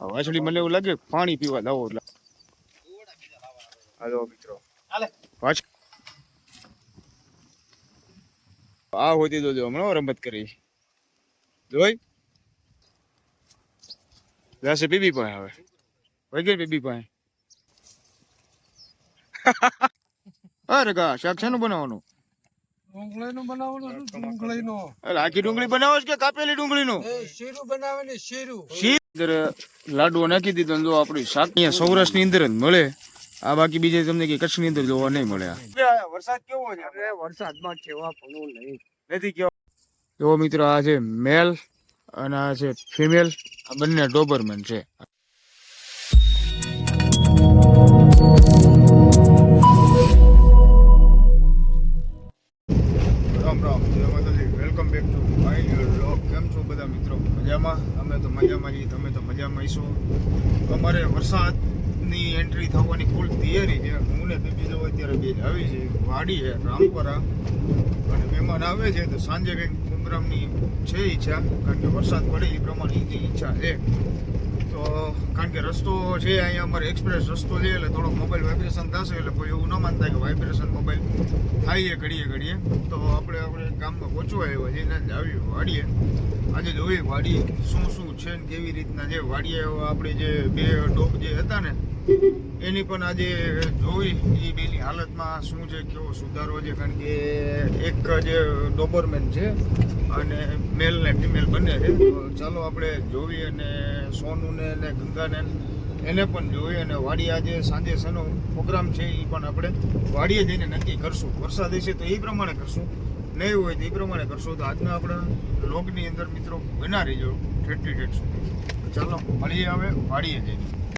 આ વાછડી મને એવું લાગે કે પાણી પીવા લાવો એટલે. હાલો મિત્રો. વાછ આ હોતી તો જો હમણાં રમત કરી. જોઈ? જશે બીબી પાસે હવે. વહી ગઈ બીબી પાસે. અરે ગા શાક શાનું બનાવવાનું? ડુંગળીનું બનાવવાનું છે, ડુંગળીનું. આખી ડુંગળી બનાવો કે કાપેલી ડુંગળીનું? એ શીરું બનાવવાની શીરું. શી અંદર લાડવો નાખી દીધો જો આપણી શાક અહીંયા સૌરાષ્ટ્રની અંદર જ મળે. આ બાકી બીજે તમને કે કચ્છની અંદર જોવા નહીં મળે વરસાદ કેવો છે? અરે વરસાદમાં કેવા નહીં નથી કેવો? જો મિત્રો આ છે મેલ અને આ છે ફિમેલ. આ બંને ડોબરમેન છે. મજામાં. અમે તો મજામાં જઈએ તમે તો મજામાં છો અમારે વરસાદની એન્ટ્રી થવાની ફૂલ તૈયારી છે. હું ને બીજો અત્યારે બે આવી છે. વાડી છે, રામપરા. અને મહેમાન આવે છે, તો સાંજે કંઈક પ્રોગ્રામની છે ઈચ્છા, કારણ કે વરસાદ પડે એ પ્રમાણે એની ઈચ્છા છે. તો કારણ કે રસ્તો છે, અહીંયા અમારે એક્સપ્રેસ રસ્તો છે, એટલે થોડોક મોબાઈલ વાઇબ્રેશન થશે, એટલે કોઈ એવું ન માનતા કે વાઇબ્રેશન મોબાઈલ થાય ઘડીએ ઘડીએ. તો આપણે આપણે ગામમાં પહોંચવા આવ્યો છે એના જ આવી વાડીએ. આજે જોઈએ વાડીએ શું શું છે ને કેવી રીતના જે વાડીએ આપણે જે બે ડોગ જે હતા ને એની પણ આજે જોઈ એ બેની હાલતમાં શું છે, કેવો સુધારો છે, કારણ કે એક જે ડોબરમેન છે અને મેલ ને ફિમેલ બંને છે. ચાલો આપણે જોઈએ અને સોનુને ને ગંગાને એને પણ જોઈએ અને વાડી આજે સાંજે શેનો પ્રોગ્રામ છે એ પણ આપણે વાડીએ જઈને નક્કી કરશું. વરસાદ હશે તો એ પ્રમાણે કરશું, નહીં હોય તો એ પ્રમાણે કરશું. તો આજના આપણા લોગની અંદર મિત્રો બના રહીજો ઠેઠી ઠેઠ સુધી. ચાલો મળીએ હવે વાડીએ જઈને.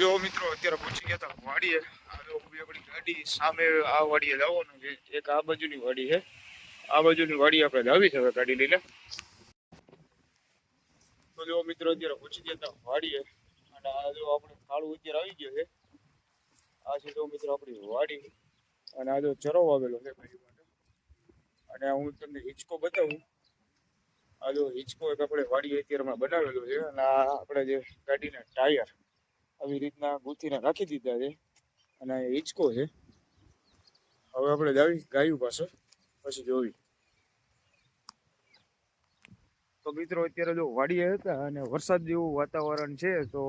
જો મિત્રો, અત્યારે પહોંચી ગયા હતા વાડીએ. આ ઊભી આપણી ગાડી સામે આ વાડીએ જવાનું છે. એક આ બાજુની વાડી છે. આ બાજુની વાડી આપણે જાવી છે હવે ગાડી લઈને. તો જો મિત્રો, અત્યારે પહોંચી ગયા હતા વાડીએ. અને આ જો આપણે કાળું અત્યારે આવી ગયો છે. આ છે જો મિત્રો આપણી વાડી. અને આ જો ચરો આવેલો છે ભાઈ માટે. અને હું તમને હિંચકો બતાવું. આ જો હિંચકો એક આપણે વાડી અત્યારમાં બનાવેલો છે. અને આ આપણે જે ગાડીના ટાયર આવી રીતના ગૂંથીને રાખી દીધા છે. અને હિંચકો છે. હવે આપણે જાવી ગાયું પાસે પછી જોવી. તો મિત્રો, અત્યારે જો વાડીએ હતા અને વરસાદ જેવું વાતાવરણ છે, તો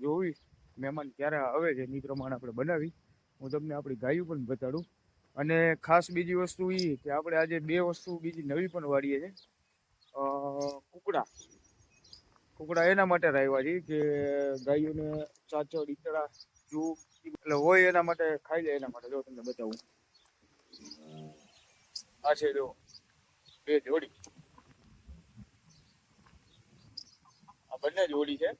જોવી મહેમાન ક્યારે આવે છે, એ પ્રમાણે આપણે બનાવી. હું તમને આપણી ગાયું પણ બતાડું. અને ખાસ બીજી વસ્તુ એ કે આપણે આજે બે વસ્તુ બીજી નવી પણ વાડીએ છે. કુકડા. કુકડા એના માટે રાખ્યા છે કે ગાયોને ચાચડ ઈતળા જૂ એટલે હોય એના માટે, ખાઈ લે એના માટે. જો તમને બતાવું. આ છે જો, બે જોડી. આ બંને જોડી છે.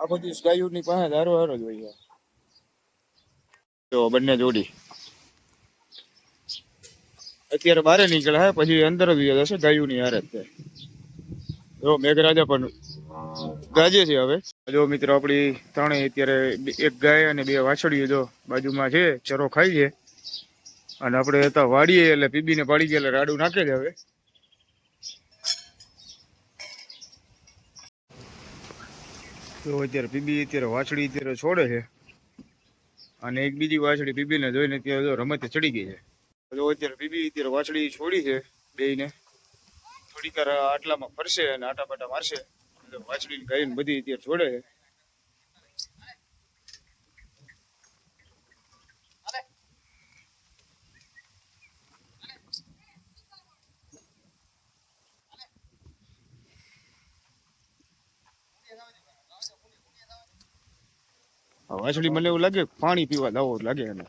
આ બધી ગાયોની પાસે ધારો હારો જ હોય તો બંને જોડી. અત્યારે બારે નીકળ્યા પછી અંદર જ જશે ગાયોની હારે જ જો મેઘરાજા પણ ગાજે છે હવે. જો મિત્રો, આપણી ત્રણેય અત્યારે એક ગાય અને બે વાછડીઓ જો બાજુમાં છે, ચરો ખાઈ છે. અને આપણે હતા વાડીએ, એટલે પીબીને પાડી ગયા, એટલે રાડું નાખે છે હવે. તો અત્યારે પીબી અત્યારે વાછડી અત્યારે છોડે છે. અને એક બીજી વાછડી પીબીને જોઈને અત્યારે રમતે ચડી ગઈ છે. અત્યારે પીબી અત્યારે વાછડી છોડી છે, બેયને. ઘડીકર આટલામાં ફરશે અને આટાપાટા મારશે. એટલે વાછડીને બધી અત્યારે જોડે વાછડી મને એવું લાગે પાણી પીવા લાવો લાગે એને.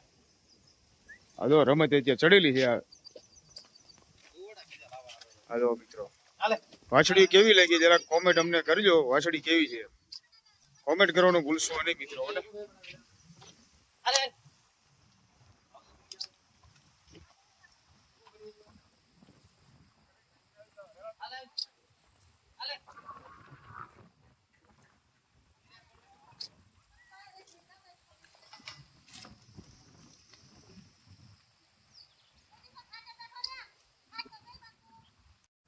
આ જો રમત અત્યારે ચડેલી છે આ. હાલો મિત્રો. વાછડી કેવી લાગી? જરા કોમેન્ટ અમને કરજો. વાછડી કેવી છે? કોમેન્ટ કરવાનું ભૂલશો નહીં મિત્રો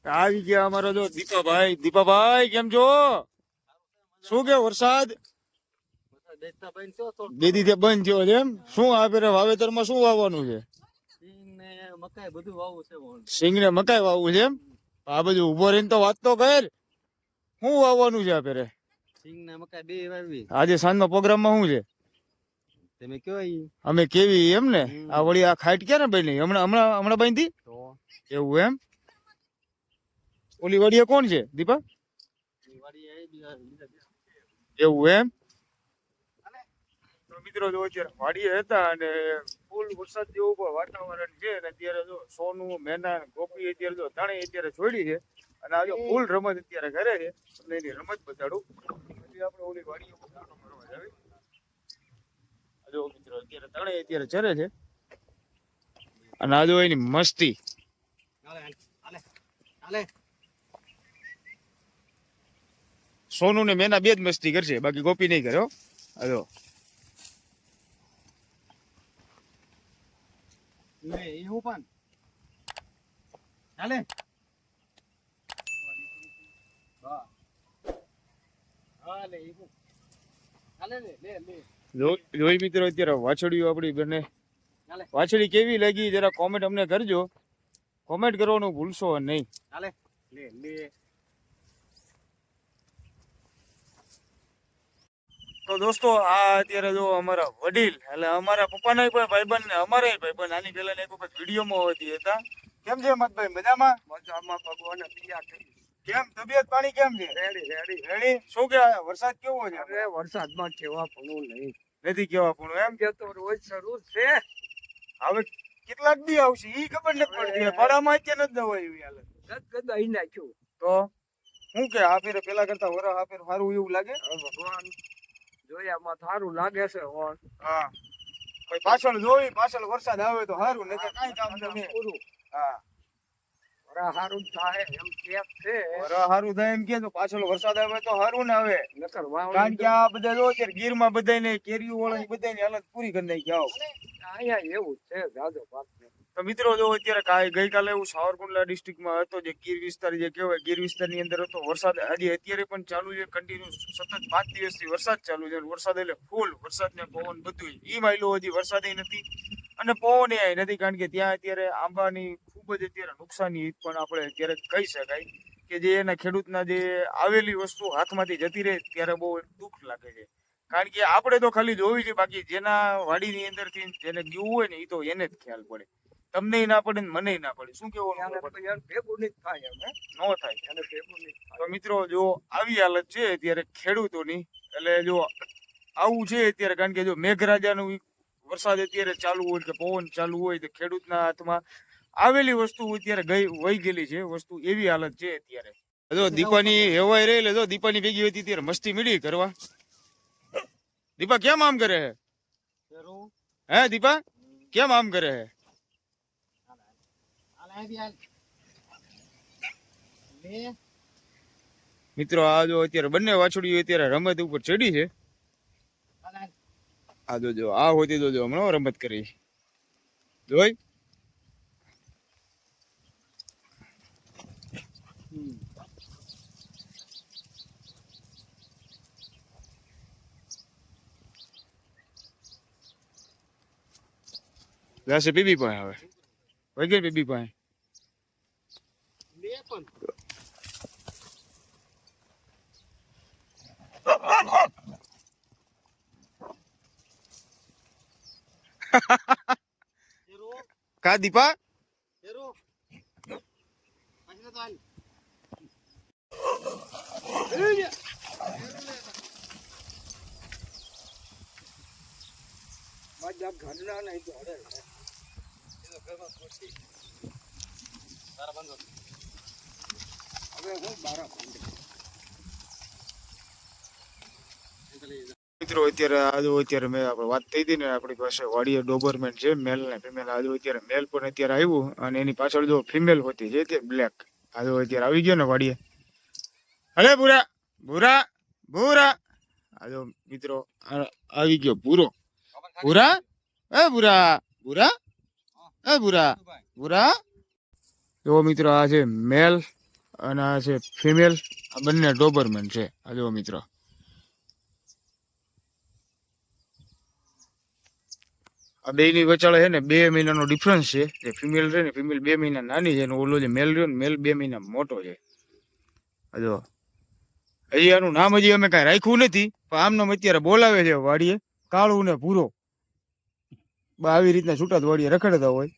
આવી ગયા અમારો જો દીપાભાઈ. દીપાભાઈ કેમ છો? શું કે વરસાદ? બે દીધે બંધ થયો છે એમ? શું આ વાવેતરમાં શું વાવવાનું છે? સિંગ ને મકાઈ વાવવું છે એમ? આ બધું ઊભો રહીને તો વાત તો કર. શું વાવવાનું છે આ પેરે? સિંગ ને મકાઈ બે આજે સાંજનો પ્રોગ્રામમાં શું છે? તમે કયો અમે કેવી એમ ને? આ વળી આ ખાઈટ ક્યારે બની હમણાં હમણાં હમણાં બાંધી? એવું એમ? ઓલી વાડીએ કોણ છે? દીપા ઈ વાડી આઈ બીજા બીજા બે. એવું એમ? મિત્રો જો અત્યારે વાડીએ હતા અને ફૂલ વરસાદ જેવું પણ વાતાવરણ છે અને અત્યારે જો સોનું મેના ગોપી અત્યારે જો ત્રણેય અત્યારે છોડી છે અને આજે ફૂલ રમત અત્યારે કરે છે અને એની રમત બતાડું. પછી આપણે ઓલી વાડીઓ ઉપર આંટો મારવા જાવી. આ જો મિત્રો અત્યારે ત્રણેય અત્યારે ચરે છે. અને આ જો એની મસ્તી. ચાલે ચાલે હાલે સોનું ને મેના બે જ મસ્તી કરશે બાકી ગોપી નહીં કર્યો પણ હાલે. લે જો- જોઈ મિત્રો અત્યારે વાછડીઓ આપણી બંને. વાછડી કેવી લાગી જરા કોમેન્ટ અમને કરજો. કોમેન્ટ કરવાનું ભૂલશો નહીં. હાલે લે લે. તો દોસ્તો આ અત્યારે જો અમારા વડીલ એટલે અમારા પપ્પાના કોઈ ભાઈબંધ ને અમારા ભાઈબંધ આની પહેલા એક વખત વિડીયોમાં હોતી હતા. કેમ છે મતભાઈ? મજામાં? મજામાં ભગવાન તૈયાર કરી. કેમ? તબિયત પાણી કેમ છે? Ready ready. રેડી? શું કે વરસાદ કેવો છે? અરે વરસાદમાં કેવા પણ નહીં. નથી કેવા પણ એમ? કે તો રોજ શરૂ છે. હવે કેટલાક દી આવશે ઈ ખબર નથી પડતી. ભાડામાં અત્યારે નથી દવા એવી હાલત. ગદ ગદ અહીં નાખ્યું. તો? શું કે આ ફેરે પેલા કરતા વરસ આ ફેર સારું એવું લાગે? ભગવાન જોયામાં સારું લાગે છે હોન હા. કોઈ પાછળ જોઈ પાછળ વરસાદ આવે તો સારું નહીં કાંઈ કામ નહીં પૂરું હા. વરા સારું થાય એમ કેક છે. વરસ સારું થાય એમ કે તો પાછળ વરસાદ આવે તો સારું ને આવે. નકર કારણ કે વાવણી આ બધા જો અત્યારે ગીરમાં બધાને કેરીઓ વાળા બધાની હાલત પૂરી કરી નાખી આવો. અહીંયા એવું છે જાજો તો મિત્રો, જો અત્યારે કાંઈ ગઈકાલે એવું સાવરકુંડલા ડિસ્ટ્રિક્ટમાં હતો, જે ગીર વિસ્તાર જે કહેવાય, ગીર વિસ્તારની અંદર હતો, વરસાદ હજી અત્યારે પણ ચાલુ છે કન્ટિન્યુ સતત પાંચ દિવસથી વરસાદ ચાલુ છે વરસાદ એટલે ફૂલ વરસાદ ને પવન બધું ઈ માયલો હજી વરસાદ નથી, અને પવન એ નથી, કારણ કે ત્યાં અત્યારે આંબાની ખૂબ જ અત્યારે નુકસાની પણ આપણે અત્યારે કહી શકાય કે જે એના ખેડૂતના જે આવેલી વસ્તુ હાથમાંથી જતી રહે, ત્યારે બહુ દુઃખ લાગે છે. કારણ કે આપણે તો ખાલી જોવી છે, બાકી જેના વાડીની અંદરથી જેને ગયું હોય ને એ તો એને જ ખ્યાલ પડે. તમને ના પડે ને મને ના પડે. શું કેવું ભેગું નહીં થાય એમ થાય. એને ભેગું નહીં તો મિત્રો જો આવી હાલત છે અત્યારે ખેડૂતોની એટલે જો આવું છે અત્યારે કારણ કે જો મેઘરાજાનું વરસાદ અત્યારે ચાલુ હોય કે પવન ચાલુ હોય તો ખેડૂતના હાથમાં આવેલી વસ્તુ અત્યારે ગઈ વહી ગયેલી છે. વસ્તુ એવી હાલત છે અત્યારે. જો દીપાની હેવાય રહી જો દીપાની ભેગી હતી ત્યારે મસ્તી મીડી કરવા. દીપા કેમ આમ કરે હે? હે દીપા કેમ આમ કરે હે? મિત્રો આ જો અત્યારે બંને વાછડીઓ અત્યારે રમત ઉપર ચડી છે. આ જો જો આ હોતી જોજો હમણાં રમત કરી. જોઈ. જાશે બીબી પાસે હવે. વગેરે બીબી પાસે કા દીપા? ઘરના નહીં તો હરે હવે હું બારા પાંડે મિત્રો, અત્યારે આજો અત્યારે મેં આપણે વાત થઈ હતી ને, આપણી પાસે વાડીએ ડોબરમેન છે મેલ ને ફિમેલ આજુ અત્યારે મેલ પણ અત્યારે આવ્યું અને એની પાછળ જો ફિમેલ હોતી છે, તે બ્લેક આજો અત્યારે આવી ગયો ને વાડીએ. અરે ભૂરા ભૂરા ભૂરા આજો મિત્રો આવી ગયો ભૂરો. ભૂરા એ ભૂરા ભૂરા એ ભૂરા ભૂરા જો મિત્રો, આ છે મેલ અને આ છે ફિમેલ આ બંને ડોબરમેન છે. આ જો મિત્રો. આ બે ની વચાળે છે ને, બે મહિનાનો ડિફરન્સ છે. જે ફિમેલ છે ને ફિમેલ બે મહિના નાની છે અને ઓલો જે મેલ રહ્યો ને મેલ બે મહિના મોટો છે. જો હજી આનું નામ હજી અમે કાંઈ રાખ્યું નથી, પણ આમનામ અત્યારે બોલાવે છે વાડીએ. કાળું ને ભૂરો. આવી રીતના છૂટા વાડીએ રખડતા હોય.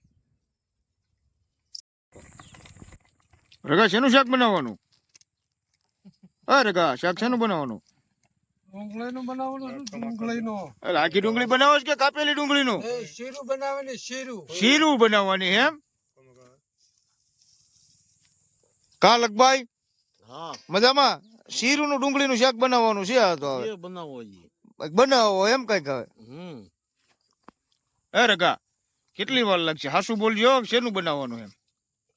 રગા શેનું શાક બનાવવાનું? હા રગા શાક શેનું બનાવવાનું? ડુંગળીનું બનાવવાનું ડુંગળીનું. એટલે આખી ડુંગળી બનાવો કે કાપેલી ડુંગળીનું? એ શીરું બનાવવાની શીરું. શીરું બનાવવાની એમ? કા લગભાઈ હા. મજામાં? શીરું નું ડુંગળી નું શાક બનાવવાનું છે આ તો હવે. બનાવો બનાવો એમ કંઈક હવે. હમ. એ રગા કેટલી વાર લાગશે? હાસુ બોલજો શેનું બનાવવાનું એમ?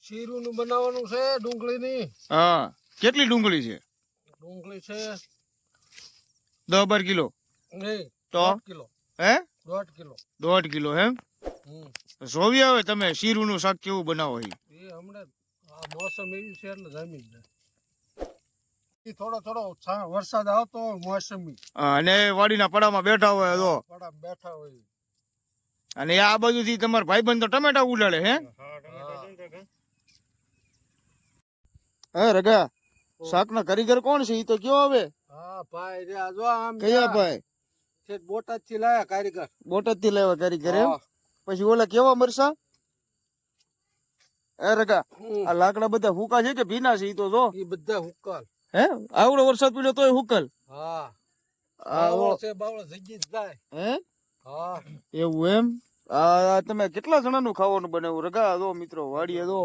શીરું નું બનાવવાનું છે ડુંગળીની. હા કેટલી ડુંગળી છે? ડુંગળી છે દસ બાર કિલો. નહીં તો? કિલો. હે? દોઢ કિલો. દોઢ કિલો એમ? હમ. જોવી આવે તમે શીરું નું શાક કેવું બનાવો એ એ હમણાં આ મોસમ એવી છે એટલે જમી જાય. થોડો થોડો વરસાદ આવતો મોસમી. અને વાડીના પડામાં બેઠા હોય તો. બેઠા હોય. અને આ બાજુથી તમારા ભાઈબંધ તો ટમેટા ઉડાડે હે? હે રગા શાક ના કારીગર કોણ છે? ઈ તો કયો હવે હા ભાઈ રે આ આમ કયા ભાઈ? છે બોટાદથી લાયા કારીગર. બોટાદથી લેવા કારીગર એમ? પછી ઓલા કેવા મરસા? એ રગા આ લાકડા બધા હુકા છે કે ભીના છે ઈ તો જો? ઈ બધા હુકલ. હે? આવડો વરસાદ પડ્યો તોય હુકલ. હા. આ છે બાવળો જગી જ જાય. હે? હા. એવું એમ? આ તમે કેટલા જણાનું ખાવાનું બનાવ્યું? રગા જો મિત્રો વાડીએ જો.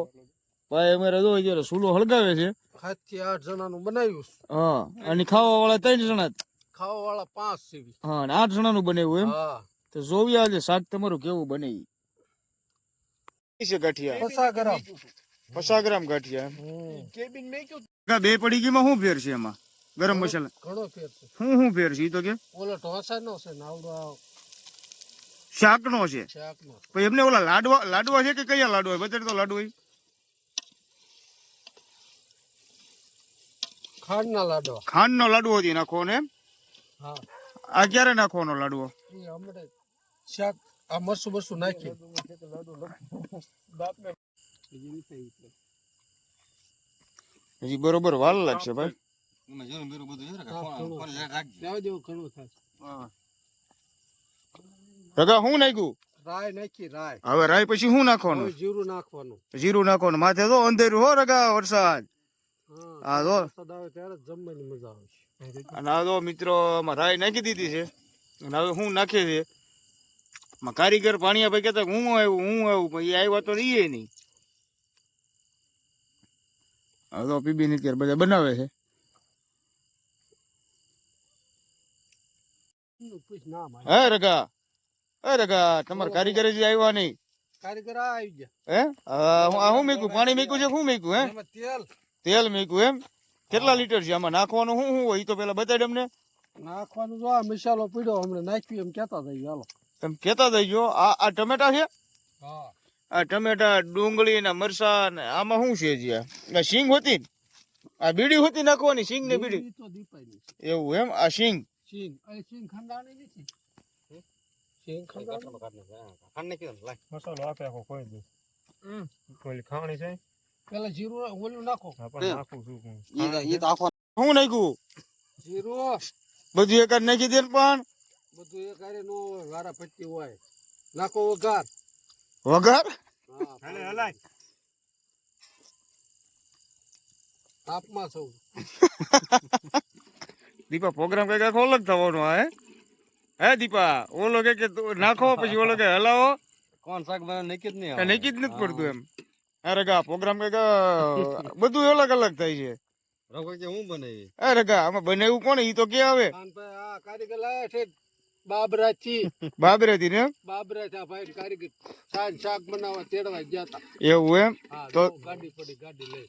ભાઈ અમારે જો જયારે સુલો હળગાવે છે. સાતથી આઠ જણાનું બનાવ્યું હા અને ખાવા વાળા ત્રણ જણા ખાવા વાળા પાંચ છે હા અને આઠ જણાનું બનાવ્યું એમ. હા. તો જોવી આજે શાક તમારું કેવું બને છે ગાંઠિયા. પસા ગ્રામ પચાસ ગ્રામ ગાંઠિયા. કેબિન મેં કયું કાકા, બે પડીકીમાં શું ફેર છે એમાં? ગરમ મસાલા. ઘણો ફેર છે. હું હું ફેર છે તો કે? ઓલો ઢોસા નો છે નાવડો આ શાકનો છે. શાક નો એમને ઓલા લાડવા લાડવા છે કે કયા લાડવા? બતાડ તો લાડુ હોય ખાંડ ના લાડવા. ખાંડનો લાડવો હતી નાખો ને હા. આ ક્યારે નાખવાનો લાડવો? એ શાક આ મરસું બરસું નાખી હજી બરોબર વાલ લાગશે ભાઈ. રગા શું નાખ્યું? રાય નાખી રાય. હવે રાય પછી શું નાખવાનું? જીરું નાખવાનું. જીરું નાખવાનું. માથે તો અંધેરું હો રગા વરસાદ. હા જો ત્યારે જમવાની મજા આવે અને આ જો મિત્રો આમાં નાખી દીધી છે. અને હવે હું નાખે છે. કારીગર પાણીયા ભાઈ કહેતા હું આવ્યું હું આવ્યું પણ એ આવ્યા તો રહીએ નહીં. હવે તો પીબી ની અત્યારે બધા બનાવે છે. હે રગા હે રગા તમારા કારીગર જ આવ્યા નહીં. કારીગર આવી ગયા. હે? હું મેકું? પાણી મેકું છે શું મેકું હે? તેલ તેલ મેકું એમ? કેટલા લીટર છે? આમાં નાખવાનું શું શું હોય? એ તો પેલા બતાડ અમને. નાખવાનું જો આ મસાલો પીડ્યો અમને નાખ્યું એમ કેતા થઈ હાલો. કેતા કહેતા ગયો આ આ ટમેટા છે? હા. આ ટમેટા ડુંગળી ને મરસા ને આમાં શું છે હજી આ? સિંગ શીંગ હોતી આ બીડી હોતી નાખવાની શીંગ ને બીડી? ઈ તો દીપાઈ એવું એમ? આ શીંગ. સિંગ અરે સિંગ ખંડાણી નથી? સિંગ ખંડાણી મસાલો આપે આખો કોઈ દે હમ. કોઈ ખાણી છે? પેલા જીરું ઓલું નાખો. નાખું છું હું. નાખ્યું? જીરું. બધું એક નાખી દે પણ? બધું એક નો વારા પટ્ટી હોય. નાખો વઘાર. વઘાર? હાલે હલાય તાપમાં સૌ. દીપા પ્રોગ્રામ કંઈક આખો અલગ થવાનો હે? હે દીપા ઓલો કે કે નાખો પછી ઓલો કે હલાવો. કોણ શાક બનાવ નક્કી જ નહીં કે નક્કી જ નથી પડતું એમ. અરે ગા પ્રોગ્રામ કે બધું અલગ અલગ થાય છે. રઘુ કે હું બનાવી? અરે ગા આમાં બનાવ્યું કોણ? ઈ તો કે આવે. આ કારીગર લાયા છે બાબરા થી ને બાબરા ભાઈ કારીગર શાક શાક બનાવવા તેડવા ગયા તા. એવું એમ? તો- ગાડી પડી ગાડી લઈ.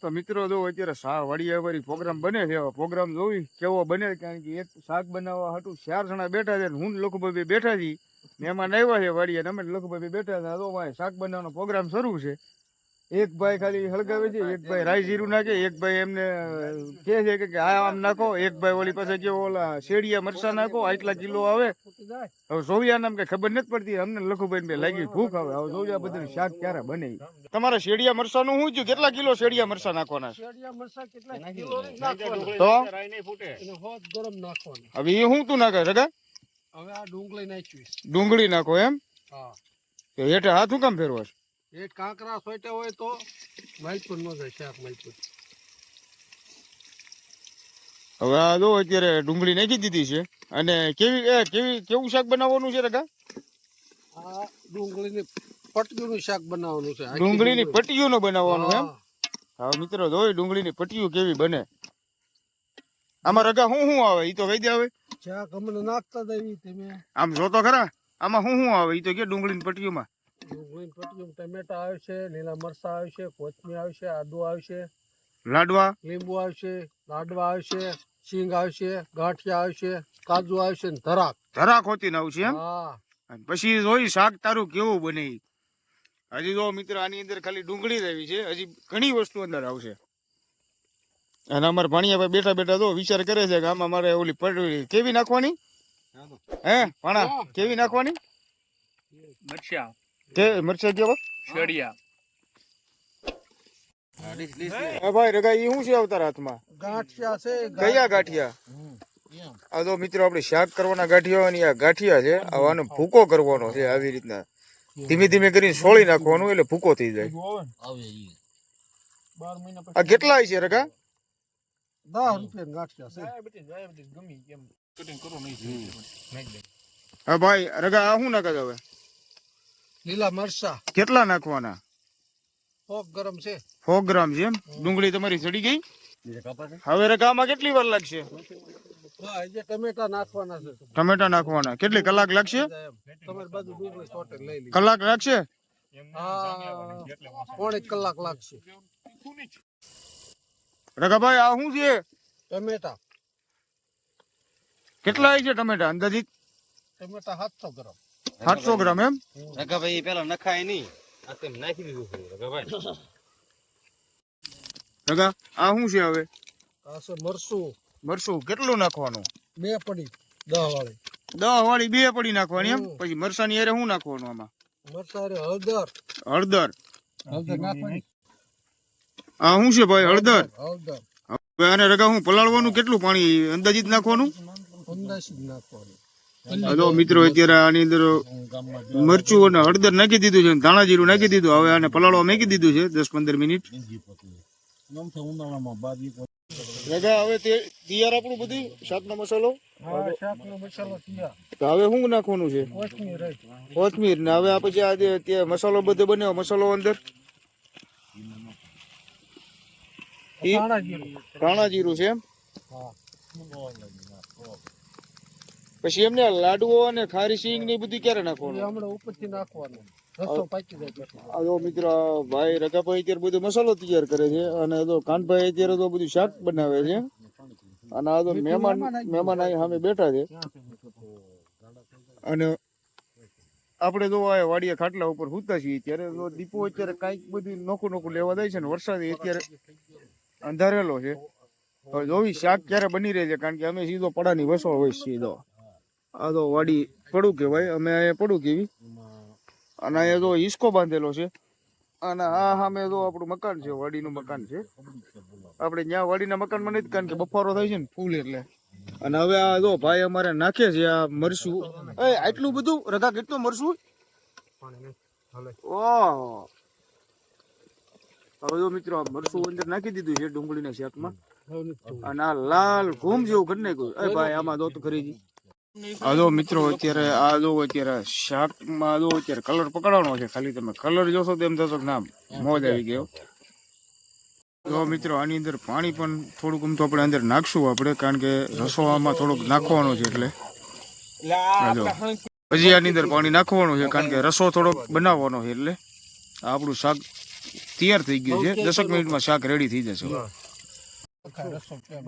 તો મિત્રો જો અત્યારે શા વાડીએ વાળી પ્રોગ્રામ બને છે. પ્રોગ્રામ જોવી કેવો બને? કારણ કે એક શાક બનાવવા હતું ચાર જણા બેઠા છે હું લોકો બેઠા છીએ. મહેમાન આવ્યા છે વાડીએ અમે લખુભાઈ બેઠા હતા તો ભાઈ શાક બનાવવાનો પ્રોગ્રામ શરૂ છે. એક ભાઈ ખાલી હળગાવે છે એક ભાઈ રાઈ જીરું નાખે એક ભાઈ એમને કે છે કે કે આ આમ નાખો એક ભાઈ ઓલી પાસે કે ઓલા શેડિયા મરસા નાખો આટલા કિલો આવે. હવે સોવિયા નામ કઈ ખબર નથી પડતી અમને લખુભાઈ બે લાગી ભૂખ આવે. હવે સોવિયા બધું શાક ક્યારે બને? તમારા શેડિયા મરસા નું શું થયું? કેટલા કિલો શેડિયા મરસા નાખવાના? છે શેરડિયા કેટલા કિલો નાખવાના? તો? રાઈ નહીં ફૂટે. એને હોત ગરમ નાખવાનું. હવે એ શું તું નાખે રગા હવે આ ડુંગળી નાખી ડુંગળી નાખો એમ? હા. તો હેઠે હાથ કામ ફેરવો છે એ કાંકરા સોટે હોય તો માલપુર નો જાય શાક માલપુર. હવે આ જો અત્યારે ડુંગળી નાખી દીધી છે. અને કેવી એ કેવી કેવું શાક બનાવવાનું છે રગા આ ડુંગળીની પટકીનું શાક બનાવવાનું છે. ડુંગળી ડુંગળીની ડુંગળી. નું બનાવવાનું એમ? હા. હવે મિત્રો જોઈ ડુંગળીની પટ્ટીઓ કેવી બને? આમાં રગા શું શું આવે? ઈ તો કહી દે હવે. નાખતા દેવી તમે. આમ જો તો ખરા? આમાં શું શું આવે? ઈ તો કે ડુંગળીની પટ્ટીઓમાં ડુંગળીની પટકીમાં ટમેટા આવશે લીલા મરચાં આવશે કોથમીર આવશે આદુ આવશે. લાડવા? લીંબુ આવશે લાડવા આવશે સિંગ આવશે ગાંઠિયા આવશે કાજુ આવશે ને ધરાક. ધરા ખોતી આવશે એમ? હા. પછી જોઈ શાક તારું કેવું બને હજી જો મિત્ર આની અંદર ખાલી ડુંગળી રહેવી છે હજી ઘણી વસ્તુ અંદર આવશે. અને અમારે ભાણિયા બેઠા બેઠા તો વિચાર કરે છે કે આમાં મારે ઓલી પડવી કેવી નાખવાની? હે ભાણા કેવી નાખવાની? મરચા. કે મરચા કેવા? શેડિયા. ભાઈ રગા ઈ શું છે અવતાર હાથમાં? ગાંઠિયા છે કયા ગાંઠિયા? આ તો મિત્રો આપણે શાક કરવાના ગાંઠિયા હોય આ ગાંઠિયા છે. આવાનો ભૂકો કરવાનો છે આવી રીતના. ધીમે ધીમે કરીને સોળી નાખવાનું એટલે ભૂકો થઈ જાય. આ કેટલા છે રગા? દસ રૂપિયા ગાંઠિયા છે ગમી કેમ કટિંગ કરો નહીં નાખી દે હા ભાઈ રગા આ શું નાખે છે હવે લીલા મરચા કેટલા નાખવાના પોક ગરમ છે સો ગ્રામ છે એમ ડુંગળી તમારી સડી ગઈ હવે રગા આમાં કેટલી વાર લાગશે હા જે ટમેટા નાખવાના છે ટમેટા નાખવાના કેટલી કલાક લાગશે એમ. તમારી બાજુ ડુંગળી સોટે લઈ લીધી કલાક લાગશે હા પોણે કલાક લાગશે રગા ભાઈ આ શું છે? ટમેટા. કેટલા છે ટમેટા અંદાજિત? ટમેટા સાતસો ગ્રામ. સાતસો ગ્રામ એમ? રઘાભાઈ પેલા નખાય નહીં. આ તેમ નાખી દીધું છે રઘાભાઈ. રઘા આ શું છે હવે? આ છે મરસું મરસું કેટલું નાખવાનું? બે પડી દહ વાળી. દહ વાળી બે પડી નાખવાની એમ? પછી મરસાની હારે શું નાખવાનું આમાં? મરસા હળદર. હળદર. હળદર નાખવાની? આ શું છે ભાઈ હળદર? હળદર હવે આને રગા હું પલાળવાનું કેટલું પાણી અંદાજિત નાખવાનું? જો મિત્રો અત્યારે આની અંદર મરચું અને હળદર નાખી દીધું છે અને ધાણા જીરું નાખી દીધું. હવે આને પલાળવા મેકી દીધું છે દસ પંદર મિનિટ. રગા હવે તે તૈયાર આપણું બધું? શાકનો મસાલો? હા શાકનો મસાલો તૈયાર. તો હવે શું નાખવાનું છે? કોથમીર ને હવે આ પછી આ મસાલો બધો બન્યો મસાલો અંદર ઈ ધાણા જીરું છે. એમ? પછી એમને લાડવો અને ખારી સિંગ ને બધી ક્યારે નાખવાનું? હમણાં ઉપરથી નાખવાનું. રસો પાકી જાય જો મિત્ર ભાઈ રગાભાઈ અત્યારે બધો મસાલો તૈયાર કરે છે અને કાનભાઈ અત્યારે તો બધું શાક બનાવે છે. અને આ તો મહેમાન મહેમાન અહીં સામે બેઠા છે. અને આપણે જો આ વાડિયા ખાટલા ઉપર સૂતા છીએ ત્યારે દીપો અત્યારે કાંઈક બધું નોખું નોખું લેવા જાય છે ને વરસાદ અત્યારે અંધારેલો છે. હવે જોવી શાક ક્યારે બની રહે છે કારણ કે અમે સીધો પડાની વસો હોય સીધો આ તો વાડી પડું કહેવાય અમે અહીંયા પડું કેવી અને અહીંયા જો હિસકો બાંધેલો છે. અને આ સામે જો આપણું મકાન છે વાડીનું મકાન છે. આપણે ત્યાં વાડીના મકાનમાં નથી કારણ કે બફારો થાય છે ને ફૂલ એટલે. અને હવે આ જો ભાઈ અમારે નાખે છે આ મરશું એ આટલું બધું? રગા કેટલું મરશું ઓહ હવે જો મિત્રો મરસું અંદર નાખી દીધું છે ડુંગળીના શાકમાં. અને આ લાલ ઘૂમ જેવું કરી નાખ્યું. એ ભાઈ આમાં દોત ખરીદી. ખરી જી. આ જો મિત્રો અત્યારે આ જો અત્યારે શાકમાં જો અત્યારે કલર પકડવાનો છે. ખાલી તમે કલર જોશો તો એમ થશો કે નામ મોજ આવી ગયો જો મિત્રો આની અંદર પાણી પણ થોડુંક આમ તો આપણે અંદર નાખશું આપણે કારણ કે રસોવામાં થોડુંક નાખવાનું છે એટલે. હજી આની અંદર પાણી નાખવાનું છે કારણ કે રસો થોડોક બનાવવાનો છે એટલે. આપણું શાક તૈયાર થઈ ગયું છે. દસક મિનિટમાં શાક રેડી થઈ જશે.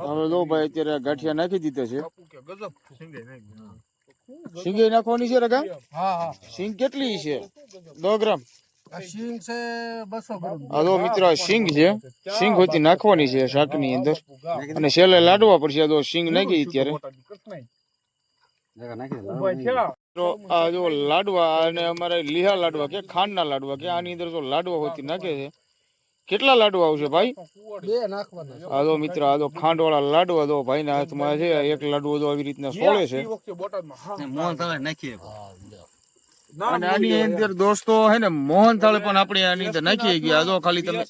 હવે જો ભાઈ અત્યારે ગાંઠિયા નાખી દીધા છે. સિંગે નાખવાની છે રગા? હા હા. સિંગ કેટલી છે? દો ગ્રામ. સિંગ છે બસો ગ્રામ. આ જો મિત્રો સિંગ છે. સિંગ હોતી નાખવાની છે શાકની અંદર. અને છેલ્લે લાડવા પડશે. તો સિંગ નાખી અત્યારે. તો આ જો લાડવા અને અમારે લીહા લાડવા કે ખાંડના લાડવા કે આની અંદર જો લાડવા હોતી નાખે છે. કેટલા લાડુ આવશે ભાઈ? બે નાખવાના. આ જો મિત્ર આ જો ખાંડ વાળા લાડવા જો ભાઈના હાથમાં છે એક લાડુ જો આવી રીતના સોળે છે. મોહન થાળે નાખીએ. અને આની અંદર દોસ્તો હે ને મોહન થાળે પણ આપણે આની અંદર નાખીએ ગયા આ જો ખાલી તમે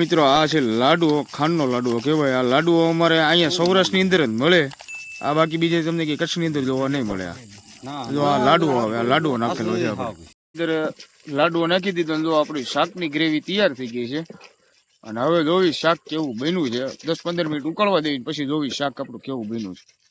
મિત્રો આ છે લાડવો ખાંડનો લાડુ કહેવાય. આ લાડુ અમારે અહીંયા સૌરાષ્ટ્રની અંદર જ મળે. આ બાકી બીજે તમને કે કચ્છની અંદર જોવા નહીં મળે આ. જો આ લાડવો આવે આ લાડુ નાખેલો છે આપણે. અંદર લાડવો નાખી દીધો જો આપણી શાકની ગ્રેવી તૈયાર થઈ ગઈ છે. અને હવે જોવી શાક કેવું બન્યું છે, દસ પંદર મિનિટ ઉકળવા દેવી પછી જોવી શાક આપણું કેવું બન્યું છે.